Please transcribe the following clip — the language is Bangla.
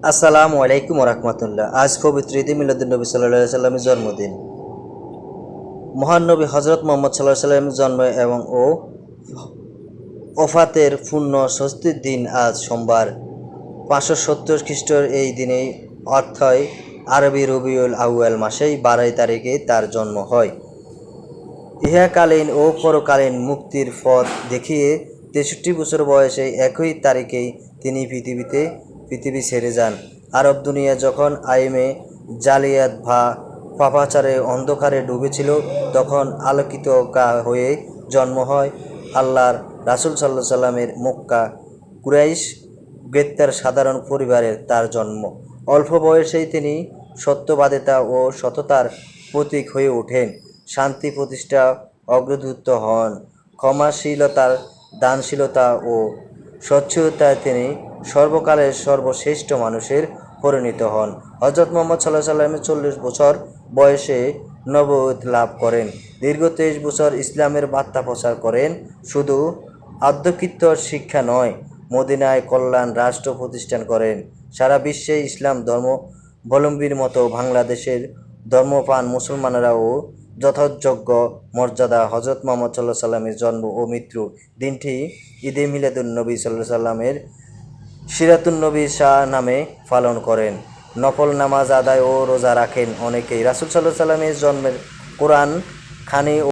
আসসালামু আলাইকুম রহমতুল্লাহ আজ পবিত্র ঈদ মিলাদুল নবী সাল্লাহ সাল্লামের জন্মদিন। মহান নবী হজরত মোহাম্মদ সাল্লাহ সাল্লামের জন্ম এবং ও ওফাতের পূর্ণ ষষ্ঠীর দিন আজ সোমবার, পাঁচশো সত্তর খ্রিস্টর এই দিনেই অর্থই আরবি রবিউল আউয়াল মাসেই বারোই তারিখে তার জন্ম হয়। ইহাকালীন ও পরকালীন মুক্তির পথ দেখিয়ে তেষট্টি বছর বয়সে একই তারিখেই তিনি পৃথিবীতে পৃথিবী ছেড়ে যান। আরব দুনিয়া যখন আইমে জালিয়াত ভা পাপাচারে অন্ধকারে ডুবেছিল, তখন আলোকিত হয়ে জন্ম হয় আল্লাহর রাসুল সাল্লাহ সাল্লামের মক্কা কুরাইশ। গ্রেপ্তার সাধারণ পরিবারের তার জন্ম। অল্প বয়সেই তিনি সত্যবাদিতা ও সততার প্রতীক হয়ে ওঠেন। শান্তি প্রতিষ্ঠা অগ্রদূত হন। ক্ষমাশীলতার দানশীলতা ও স্বচ্ছতায় তিনি সর্বকালের সর্বশ্রেষ্ঠ মানুষের পরিণত হন। হজরত মোহাম্মদ সাল্লাহ সাল্লামের চল্লিশ বছর বয়সে নবত লাভ করেন। দীর্ঘ তেইশ বছর ইসলামের বার্তা প্রচার করেন। শুধু আধ্যাত্মিক শিক্ষা নয়, মদিনায় কল্যাণ রাষ্ট্র প্রতিষ্ঠান করেন। সারা বিশ্বে ইসলাম ধর্মাবলম্বীর মতো বাংলাদেশের ধর্মপান মুসলমানেরাও যথাযোগ্য মর্যাদা হজরত মোহাম্মদ সাল্লাহ সাল্লামের জন্ম ও মৃত্যু দিনটি ঈদে মিলাদুল নবী সাল্লাহ সাল্লামের সিরাতুন নবী শাহ নামে পালন করেন। নফল নামাজ আদায় ও রোজা রাখেন অনেকেই। রাসুল সাল্লাহ সাল্লামের জন্মের কোরআন খানি